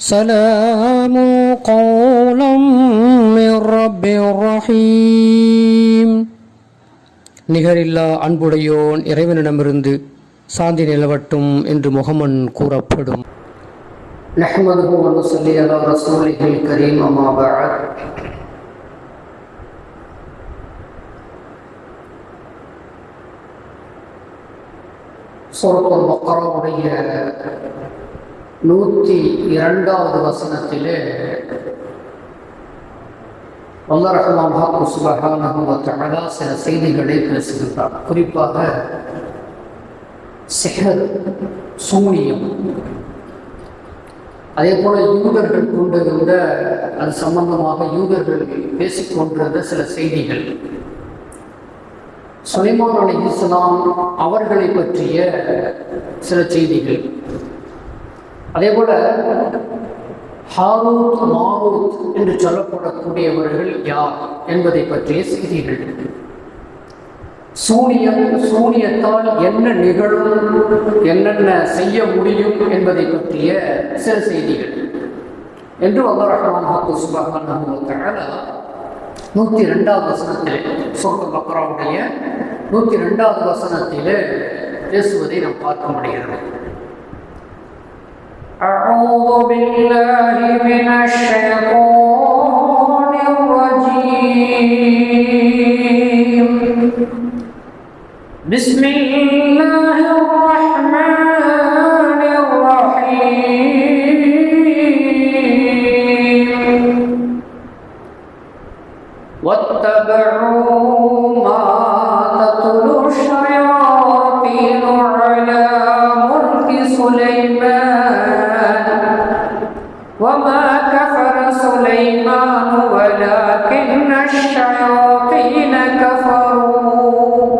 سلام قولا من رب رحيم நிகரில்லா அன்புடையோன் இறைவனிடமிருந்து சாந்தி நிலவட்டும் என்று முகமன் கூறப்படும் نحمده ونصلي على رسوله الكريم أما بعد சூரத்துல் பக்ராவுடைய நூற்றி இரண்டாவது வசனத்திலே வல்லரகமாக ரஹ்மான் சில செய்திகளை பேசுகின்றார் குறிப்பாக சிகர் சூனியம். அதே போல யூதர்கள் கொண்டிருந்த அது சம்பந்தமாக யூதர்கள் பேசிக்கொண்டிருந்த சில செய்திகள். சுலைமான் அலி இஸ்லாம் அவர்களை பற்றிய சில செய்திகள். அதே போல ஹாரூத் மாரூத் என்று சொல்லப்படக்கூடியவர்கள் யார் என்பதை பற்றிய செய்திகள். சூனியம் சூனியத்தால் என்ன நிகழும் என்னென்ன செய்ய முடியும் என்பதை பற்றிய சில செய்திகள். என்று அல்லா ரஹ்மான் ஹாக்கு சுபஹான நூற்றி ரெண்டாவது வசனத்தில் சொர்க்க பக்ராவுடைய நூற்றி ரெண்டாவது வசனத்திலே பேசுவதை நாம் பார்க்க முடிகிறது. واتبعوا ما تتلو الشياطين سليمان ولكن الشياطين كفروا.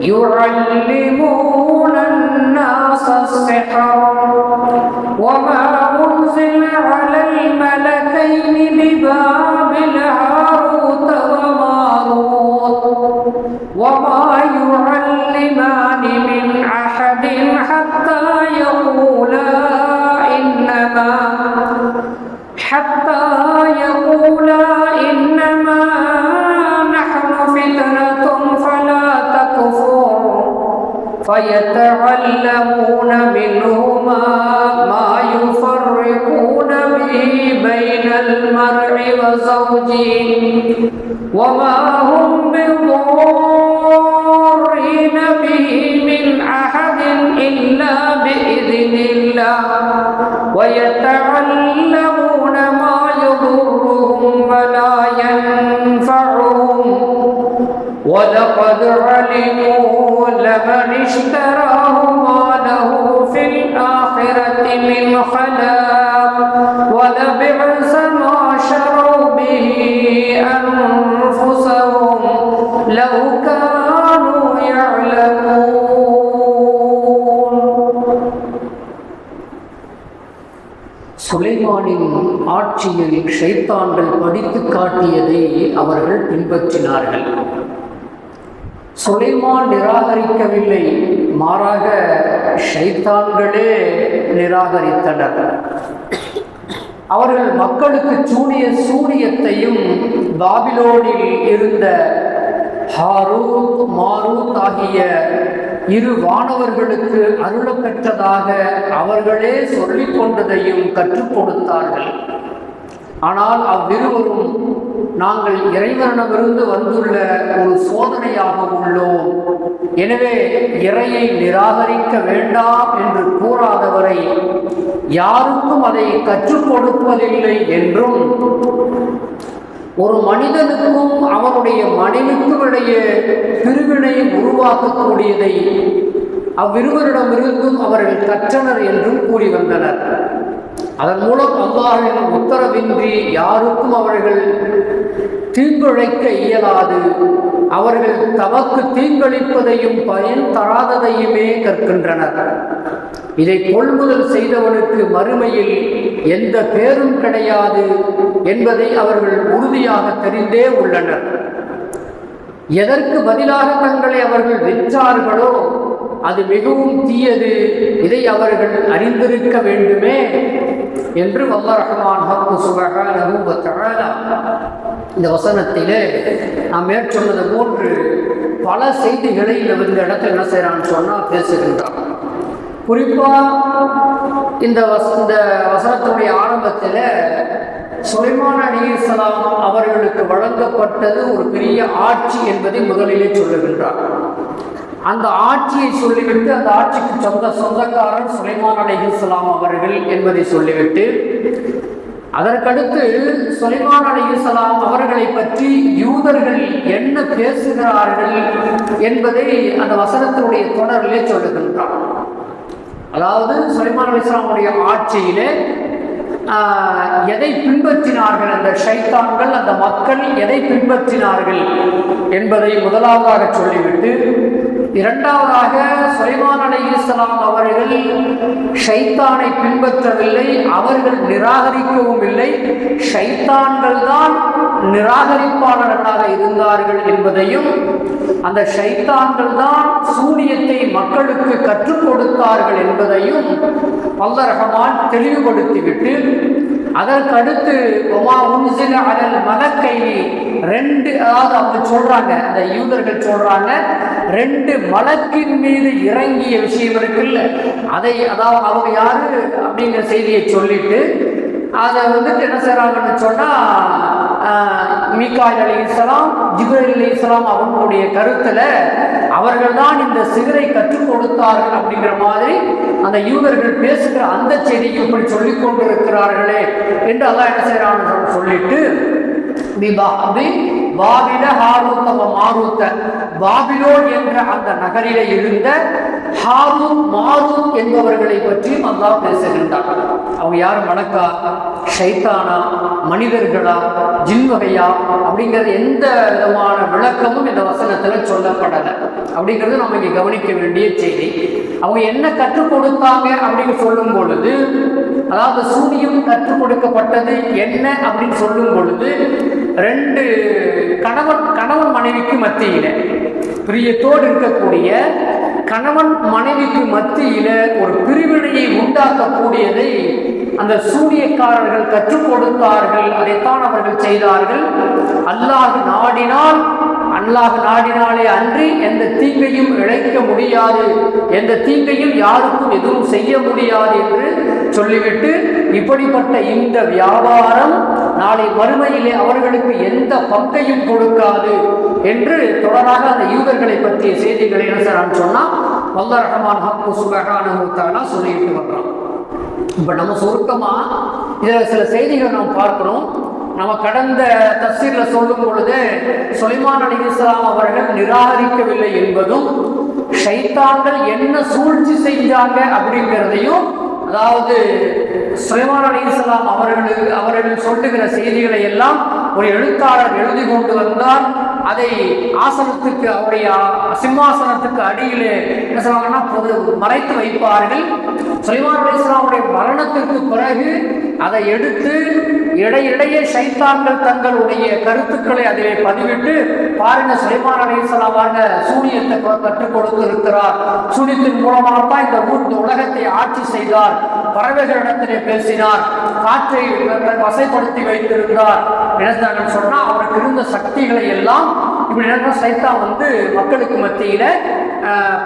يعلمون الناس السحر. وما هم بضارين به من أحد إلا بإذن الله. ويتعلمون ما يضرهم ولا ينفعهم. ولقد علموا لمن اشتراه ஆட்சியில் ஷைத்தான்கள் படித்து காட்டியதை அவர்கள் பின்பற்றினார்கள். சுலைமான் நிராகரிக்கவில்லை. மாறாக ஷைத்தான்களே நிராகரித்தனர். அவர்கள் மக்களுக்கு சூனிய சூனியத்தையும் பாபிலோனில் இருந்த ஹாரூத் மாரூத் ஆகிய இரு வானவர்களுக்கு அருளப்பெற்றதாக அவர்களே சொல்லிக் கொண்டதையும் கற்றுக் கொடுத்தார்கள். ஆனால் அவ்விருவரும் நாங்கள் இறைவனிடமிருந்து வந்துள்ள ஒரு சோதனையாக உள்ளோம். எனவே இறையை நிராகரிக்க வேண்டாம் என்று கூறாதவரை யாருக்கும் அதை கற்றுக் கொடுப்பதில்லை என்றும் ஒரு மனிதனுக்கும் அவனுடைய மனைவிக்கும் இடையே பிரிவினை உருவாக்கக்கூடியதை அவ்விருவரிடமிருந்தும் அவர்கள் கற்றனர் என்றும் கூறி வந்தனர். அதன் மூலம் அல்லாஹின் உத்தரவின்றி யாருக்கும் அவர்கள் தீங்குழைக்க இயலாது. அவர்கள் தமக்கு தீங்களிப்பதையும் பயன் தராததையுமே கற்கின்றனர். இதை கொள்முதல் செய்தவனுக்கு மறுமையில் எந்த பேரும் கிடையாது என்பதை அவர்கள் உறுதியாக தெரிந்தே உள்ளனர். எதற்கு பதிலாக தங்களை அவர்கள் விற்றார்களோ அது மிகவும் தீயது. இதை அவர்கள் அறிந்திருக்க வேண்டுமே. என்று வல்ல ரஹ்மான் ஹக்கு இந்த வசனத்திலே நாம் மேற்சொன்னது போன்று பல செய்திகளை இந்த இடத்துல என்ன செய்கிறான்னு சொன்னால் பேசுகின்றான். குறிப்பாக இந்த வச இந்த வசனத்துடைய ஆரம்பத்தில் சுலைமான் அலிசலாம் அவர்களுக்கு வழங்கப்பட்டது ஒரு பெரிய ஆட்சி என்பதை முதலிலே சொல்லுகின்றார். அந்த ஆட்சியை சொல்லிவிட்டு அந்த ஆட்சிக்கு சொந்த சொந்தக்காரர் சுலைமான் அலிஹிஸ்லாம் அவர்கள் என்பதை சொல்லிவிட்டு அதற்கடுத்து சுலைமான் அலிஹிஸ்லாம் அவர்களை பற்றி யூதர்கள் என்ன பேசுகிறார்கள் என்பதை அந்த வசனத்தினுடைய தொடரிலே சொல்லுகின்றார் அதாவது சுலைமான் அலிஸ்லாமுடைய ஆட்சியிலே எதை பின்பற்றினார்கள் அந்த ஷைத்தான்கள் அந்த மக்கள் எதை பின்பற்றினார்கள் என்பதை முதலாவதாக சொல்லிவிட்டு இரண்டாவதாக சுலைமான் அலைஹிஸ்ஸலாம் அவர்கள் ஷைத்தானை பின்பற்றவில்லை அவர்கள் நிராகரிக்கவும் இல்லை. ஷைத்தான்கள் தான் நிராகரிப்பாளர்களாக இருந்தார்கள் என்பதையும் அந்த ஷைத்தான்கள் தான் சூரியத்தை மக்களுக்கு கற்றுக் கொடுத்தார்கள் என்பதையும் வல்ல ரஹமான் தெளிவுபடுத்திவிட்டு அதற்கடுத்து ஒமா உன்சில அனல் மலக்கைனி ரெண்டு அதாவது அவங்க சொல்றாங்க அந்த யூதர்கள் சொல்றாங்க ரெண்டு மலக்கின் மீது இறங்கிய விஷயம் இருக்குல்ல. அதை அதாவது அவங்க யாரு அப்படிங்கிற செய்தியை சொல்லிட்டு அதை வந்துட்டு என்ன செய்கிறாங்கன்னு சொன்னா மீகாய் அலி இஸ்லாம் ஜிபர் அலி இஸ்லாம் அவங்களுடைய கருத்துல அவர்கள் தான் இந்த சிகரை கற்றுக் கொடுத்தார்கள் அப்படிங்கிற மாதிரி அந்த யூதர்கள் பேசுகிற அந்த செய்திக்கு இப்படி சொல்லிக் கொண்டிருக்கிறார்களே என்று அதான் என்ன செய்யறான்னு சொல்லிட்டு பாபில ஹாரூத்த மாரூத்த பாபிலோன் என்ற அந்த நகரிலே இருந்த ஹாரூத் மாரூத் என்பவர்களை பற்றியும் அல்லாஹ் பேசுகின்றார் அவங்க யார்? மணக்கா ஷைத்தானா மனிதர்களா ஜின்வகையா அப்படிங்கிறது எந்த விதமான விளக்கமும் இந்த வசனத்தில் சொல்லப்படலை. அப்படிங்கிறது நம்ம இங்கே கவனிக்க வேண்டிய செய்தி. அவங்க என்ன கற்றுக் கொடுத்தாங்க அப்படின்னு சொல்லும் பொழுது அதாவது சூனியம் கற்றுக் கொடுக்கப்பட்டது என்ன அப்படின்னு சொல்லும் பொழுது ரெண்டு கணவன் கணவன் மனைவிக்கு மத்தியில பிரியத்தோடு இருக்கக்கூடிய கணவன் மனைவிக்கு மத்தியில ஒரு பிரிவினையை உண்டாக்கக்கூடியதை அந்த சூனியக்காரர்கள் கற்றுக் கொடுத்தார்கள். அதைத்தான் அவர்கள் செய்தார்கள். அல்லாஹ் நாடினால் அல்லாஹ் நாடினாலே அன்றி எந்த தீங்கையும் இழைக்க முடியாது. எந்த தீங்கையும் யாருக்கும் எதுவும் செய்ய முடியாது என்று சொல்லிவிட்டு இப்படிப்பட்ட இந்த வியாபாரம் நாளை மறுமையிலே அவர்களுக்கு எந்த பங்கையும் கொடுக்காது என்று தொடராக அந்த யூதர்களை பற்றிய செய்திகளை என்ன செய்றான்னு சொன்னா வல்ல ரஹ்மான் ஹக்கு சுபஹானஹு சொல்லிட்டு வர்றான். இப்போ நம்ம சுருக்கமா இதில் சில செய்திகள் நாம் பார்க்கிறோம். நம்ம கடந்த தஸ்தீரில் சொல்லும் பொழுது சுலைமான் அலி இஸ்லாம் அவர்கள் நிராகரிக்கவில்லை என்பதும் ஷைத்தான்கள் என்ன சூழ்ச்சி செஞ்சாங்க அப்படிங்கிறதையும் அதாவது சுலைமான் அலி இஸ்லாம் அவர்களுக்கு அவர்கள் சொல்லுகிற செய்திகளை எல்லாம் ஒரு எழுத்தாளர் எழுதி கொண்டு வந்தார். அதை ஆசனத்துக்கு அவருடைய சிம்மாசனத்துக்கு அடியிலே என்ன சொல்லுவாங்கன்னா பொது மறைத்து வைப்பார்கள். சுலைமான் அலி இஸ்லாமுடைய மரணத்திற்கு பிறகு அதை எடுத்து இடையிடையே சைத்தான்கள் தங்களுடைய கருத்துக்களை அதிலே பதிவிட்டு பாருங்க சுலைமான் அலி இஸ்லாம் பாருங்க சூனியத்தை கற்றுக் கொடுத்திருக்கிறார். சூனியத்தின் மூலமாகத்தான் இந்த ஊர் உலகத்தை ஆட்சி செய்தார். பறவைகளிடத்திலே பேசினார். காற்றை வசைப்படுத்தி வைத்திருக்கிறார் என்ன சொன்னால் அவருக்கு இருந்த சக்திகளை எல்லாம் இப்படி என்ன சைத்தான் வந்து மக்களுக்கு மத்தியில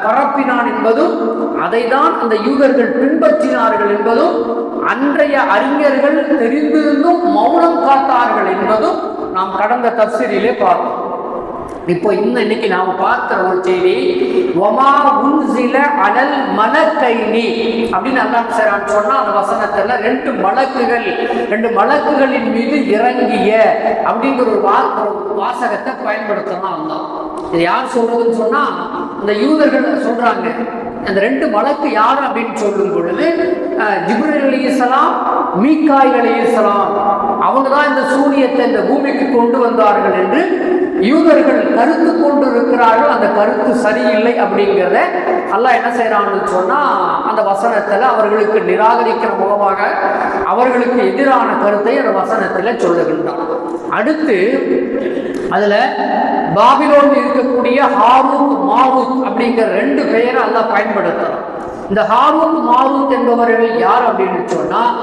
பரப்பினான் என்பதும் அதை தான் அந்த யூதர்கள் பின்பற்றினார்கள் என்பதும் அன்றைய அறிஞர்கள் தெரிந்திருந்தும் மௌனம் காத்தார்கள் என்பதும் நாம் கடந்த தப்சீரிலே பார்த்தோம். இப்போ இன்னைக்கு நாம் பார்க்கிற ஒரு செய்தி ஒமா உன்சில அனல் மலக்கைனி அப்படின்னு அல்லாஹ் சார் சொன்னா அந்த வசனத்துல ரெண்டு மலக்குகள் ரெண்டு மலக்குகளின் மீது இறங்கிய அப்படிங்கிற ஒரு வா வாசகத்தை பயன்படுத்தலாம் அல்லாஹ். இது யார் சொல்றதுன்னு சொன்னா இந்த யூதர்கள் சொல்றாங்க. அந்த ரெண்டு வழக்கு யார் அப்படின்னு சொல்லும் பொழுது அஹ், ஜிப்ரீல் அலைஹிஸ்ஸலாம் மீகாயில் அவங்க தான் இந்த சூனியத்தை இந்த பூமிக்கு கொண்டு வந்தார்கள் என்று யூதர்கள் கருத்து கொண்டு இருக்கிறார்கள் அந்த கருத்து சரியில்லை அப்படிங்கிறத அல்லாஹ் என்ன செய்கிறான்னு சொன்னால் அந்த வசனத்தில் அவர்களுக்கு நிராகரிக்கிற முகமாக அவர்களுக்கு எதிரான கருத்தை அந்த வசனத்தில் சொல்லுகின்றான். அடுத்து அதில் பாபிலோன் இருக்கக்கூடிய ஹாரூத் மாரூத் அப்படிங்கிற ரெண்டு பெயரை அல்லாஹ் பயன்படுத்தலாம் இந்த ஹாரூத் மாரூத் என்பவர்கள் யார் அப்படின்னு சொன்னால்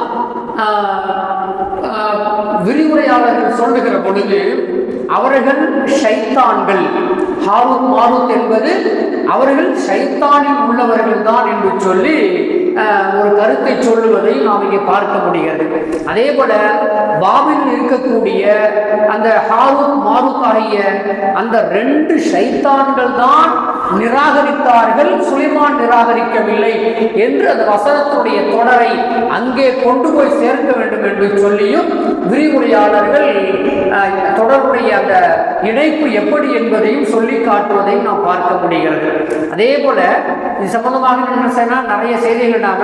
விரிவுரையாளர்கள் சொல்லுகிற பொழுது அவர்கள் ஷைத்தான்கள். ஹாரூத் மாரூத் என்பது அவர்கள் ஷைத்தானில் உள்ளவர்கள் தான் என்று சொல்லி ஒரு கருத்தை சொல்லுவதை நாம் இங்கே பார்க்க முடிகிறது. அதே போல பாபில் இருக்கக்கூடிய அந்த ஹாரூத் மாரூத் ஆகிய அந்த ரெண்டு சைத்தான்கள் தான் நிராகரித்தார்கள் சுலைமான் நிராகரிக்கவில்லை என்று அந்த வசனத்துடைய தொடரை அங்கே கொண்டு போய் சேர்க்க வேண்டும் என்று சொல்லியும் விரிவுரையாளர்கள் தொடர்புடைய அந்த இணைப்பு எப்படி என்பதையும் சொல்லி காட்டுவதையும் நாம் பார்க்க முடிகிறது. அதே போல இது சம்பந்தமாக என்ன செய்யணும் நிறைய செய்திகள் நாம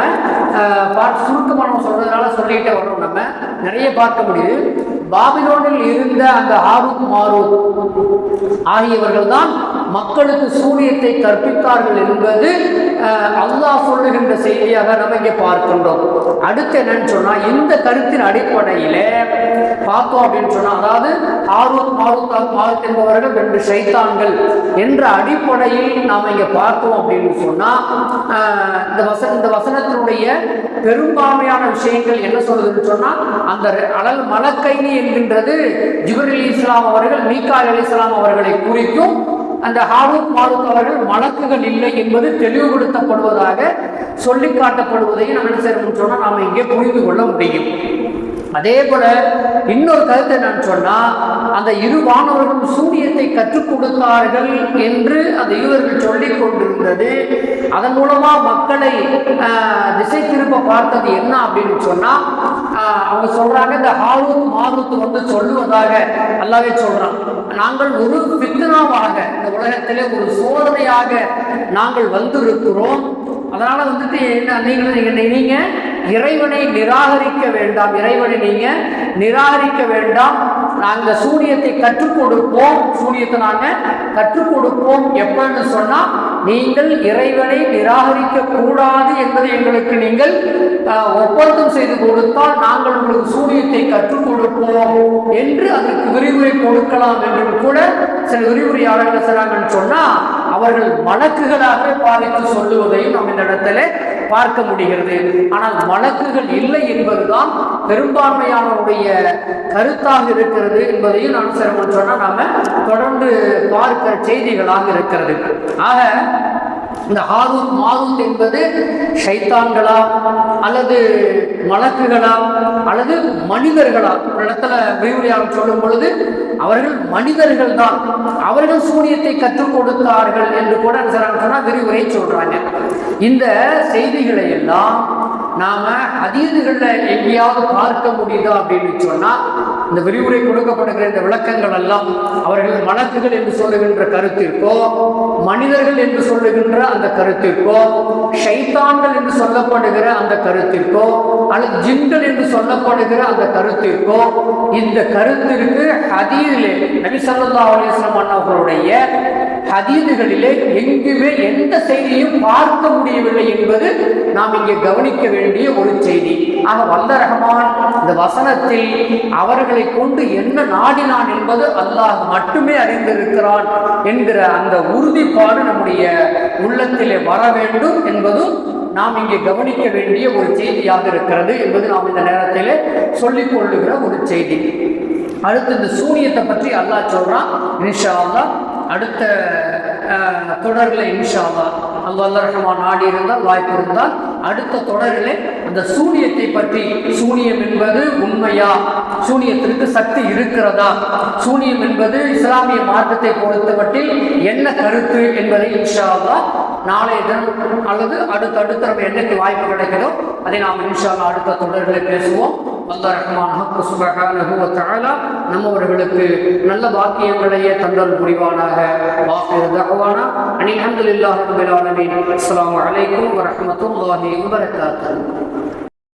பார்த்து சுருக்கமாக நம்ம சொல்றதுனால சொல்லிட்டே வரோம் நம்ம. நிறைய பார்க்க முடியுது. பாபிலோனில் இருந்த அந்த ஆரூத் மாரூத் ஆகியவர்கள் தான் மக்களுக்கு சூரியத்தை கற்பித்தார்கள் என்பது அல்லாஹ் சொல்லுகின்ற செய்தியாக நம்ம இங்கே பார்க்கின்றோம். அடுத்து என்னன்னு சொன்னா இந்த கருத்தின் அடிப்படையிலே பார்த்தோம் அப்படின்னு சொன்னா அதாவது ஆர்வத் மாரூத் மாரூத் என்பவர்கள் ரெண்டு சைத்தான்கள் என்ற அடிப்படையில் நாம் இங்கே பார்த்தோம் அப்படின்னு சொன்னா இந்த வசன இந்த வசனத்தினுடைய பெரும்பான்மையான விஷயங்கள் என்ன சொல்லுதுன்னு சொன்னா அந்த அழல் மலக்கைனி என்கின்றது ஜிபரில் இஸ்லாம் அவர்கள் மீகா அலி இஸ்லாம் அவர்களை குறிக்கும் அந்த ஹாரூத் மாரூத் அவர்கள் வழக்குகள் இல்லை என்பது தெளிவுபடுத்தப்படுவதாக சொல்லி காட்டப்படுவதையும் நம்ம என்ன செய்யணும்னு சொன்னால் நாம் இங்கே புரிந்து கொள்ள முடியும். அதே போல இன்னொரு கருத்தை நான் சொன்னா அந்த இரு வானவர்களும் சூரியத்தை கற்றுக் கொடுத்தார்கள் என்று அந்த இருவர்கள் சொல்லிக் கொண்டிருந்தது. அதன் மூலமா மக்களை திசை திருப்ப பார்த்தது என்ன அப்படின்னு சொன்னா அவங்க சொல்றாங்க இந்த ஹாரூத் மாரூத் வந்து சொல்லுவதாக நல்லாவே சொல்றான். நாங்கள் ஒரு பித்னாவாக இந்த உலகத்திலே ஒரு சோதனையாக நாங்கள் வந்திருக்கிறோம். அதனால வந்துட்டு என்ன நீங்களும் நீங்க நீங்க இறைவனை நிராகரிக்க வேண்டாம். இறைவனை நீங்க நிராகரிக்க வேண்டாம். நாங்கள் சூரியத்தை கற்றுக் கொடுப்போம். சூரியத்தை நாங்கள் கற்றுக் கொடுப்போம். எப்பன்னு சொன்னால் நீங்கள் இறைவனை நிராகரிக்க கூடாது என்பதை எங்களுக்கு நீங்கள் ஒப்பந்தம் செய்து கொடுத்தால் நாங்கள் உங்களுக்கு சூரியத்தை கற்றுக் கொடுப்போம் என்று அதற்கு விரிவுரை கொடுக்கலாம் என்று கூட சில விரிவுரையாளர்கள் சொன்னாங்கன்னு சொன்னால் அவர்கள் வழக்குகளாக பாதித்து சொல்லுவதையும் நம்ம இந்த இடத்துல பார்க்க முடிகிறது. ஆனால் வழக்குகள் இல்லை என்பதுதான் பெரும்பான்மையானவருடைய கருத்தாக இருக்கிறது என்பதையும் நான் சிரமம் சொன்னால் நாம தொடர்ந்து பார்க்கிற செய்திகளாக இருக்கிறது. ஆக இந்த ஹாரூத் மாரூத் என்பது ஷைத்தான்களா அல்லது மலக்குகளா அல்லது மனிதர்களா? ஒரு இடத்துல விரிவுரையாக சொல்லும் பொழுது அவர்கள் மனிதர்கள் தான். அவர்கள் சூரியத்தை கற்றுக் கொடுத்தார்கள் என்று கூட என்ன சொன்னா விரிவுரை சொல்றாங்க. இந்த செய்திகளை எல்லாம் நாம அதீதுகளில் எங்கேயாவது பார்க்க முடியுதா அப்படின்னு சொன்னா இந்த விரிவுரை கொடுக்கப்படுகிற இந்த விளக்கங்கள் எல்லாம் அவர்கள் வழக்குகள் என்று சொல்லுகின்ற கருத்திற்கோ மனிதர்கள் என்று சொல்லுகின்ற அந்த கருத்திற்கோ ஷைத்தான்கள் என்று சொல்லப்படுகிற அந்த கருத்திற்கோ அல்லது ஜின்கள் என்று சொல்லப்படுகிற அந்த கருத்திற்கோ இந்த கருத்திற்கு அதீதிலே நபி சல்லா அலிஸ்லாம் வஸல்லம் அண்ணாவர்களுடைய ஹதீதுகளிலே எங்குமே எந்த செய்தியும் பார்க்க முடியவில்லை என்பது நாம் இங்கே கவனிக்க வேண்டிய ஒரு செய்தி. ஆக வல்ல ரஹ்மான் இந்த வசனத்தில் அவர்களை கொண்டு என்ன நாடினான் என்பது அல்லாஹ் மட்டுமே அறிந்திருக்கிறான் என்கிற அந்த உறுதிப்பாடு நம்முடைய உள்ளத்திலே வர வேண்டும் என்பதும் நாம் இங்கே கவனிக்க வேண்டிய ஒரு செய்தியாக இருக்கிறது என்பது நாம் இந்த நேரத்திலே சொல்லிக் கொள்ளுகிற ஒரு செய்தி. அடுத்து இந்த சூனியத்தை பற்றி அல்லாஹ் சொல்றான். இன்ஷா அல்லாஹ் அடுத்த தொடர்களை தொடரில் இன்ஷா அல்லாஹ் அல்லாஹ் நாடி இருந்தால் வாய்ப்பு இருந்தால் அடுத்த தொடரிலே அந்த சூனியத்தை பற்றி சூனியம் என்பது உண்மையா? சூனியத்திற்கு சக்தி இருக்கிறதா? சூனியம் என்பது இஸ்லாமிய மார்க்கத்தை பொறுத்தவற்றில் என்ன கருத்து என்பதை இன்ஷா நாளைய தினம் அல்லது அடுத்த அடுத்த நம்ம என்னைக்கு வாய்ப்பு கிடைக்கிறதோ அதை நாம் இன்ஷா அடுத்த தொடர்களை பேசுவோம். அல்லா ரஹ்மான் ஹக்கு சுபஹானஹு வ நம்மவர்களுக்கு நல்ல பாக்கியங்களையே தந்தல் புரிவானாக. வாஃபிர் தஅவானா அனில் ஹம்துலில்லாஹி ரப்பில் ஆலமீன். அஸ்ஸலாமு அலைக்கும் வ ரஹ்மத்துல்லாஹி